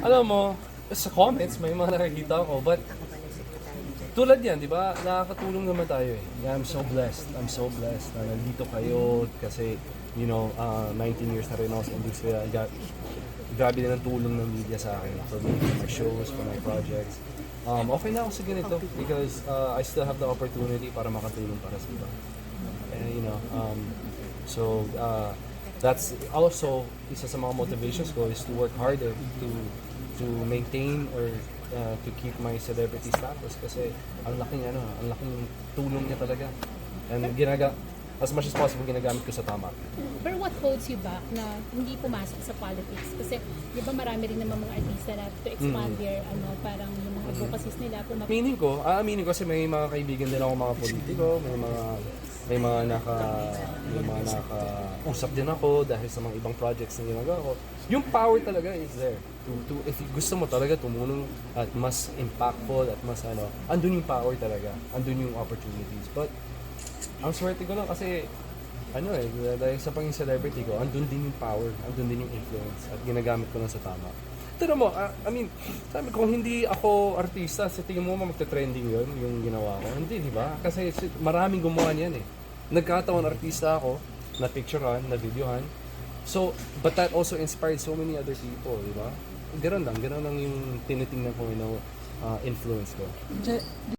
Alam mo, sa comments, may mga nakikita ko, but tulad yan, di ba? Nakakatulong naman tayo eh. Yeah, I'm so blessed. I'm so blessed na nandito kayo kasi, you know, uh, 19 years na rin ako sa industriya. Gra- Grabe din ang tulong ng media sa akin for me, for my shows, for my projects. Um, okay na ako sa ganito because uh, I still have the opportunity para makatulong para sa iba. And, you know, um, so uh, that's also isa sa mga motivations ko is to work harder to to maintain or uh, to keep my celebrity status kasi ang laking ano, ang laking tulong niya talaga. And ginaga as much as possible ginagamit ko sa tama. Pero what holds you back na hindi pumasok sa politics? Kasi di ba marami rin naman mga artista na to expand their ano, parang yung mga advocacies nila pumapasok. Aminin ko, aaminin ko kasi may mga kaibigan din ako mga politiko, may mga may mga naka may mga nakausap din ako dahil sa mga ibang projects na ginagawa ko. Yung power talaga is there. To, if gusto mo talaga tumulong at mas impactful at mas ano, andun yung power talaga. Andun yung opportunities. But ang swerte ko lang kasi ano eh, dahil sa pagiging celebrity ko, andun din yung power, andun din yung influence at ginagamit ko lang sa tama. Pero mo, ah, I mean, sabi kung hindi ako artista, sa tingin mo magte-trending yun, yung ginawa ko. Hindi, di ba? Kasi si- maraming gumawa niyan eh. Nagkataon artista ako, na picturean, na videohan. So, but that also inspired so many other people, di ba? Ganun lang, ganun lang yung tinitingnan ko, you know, ah, influence ko.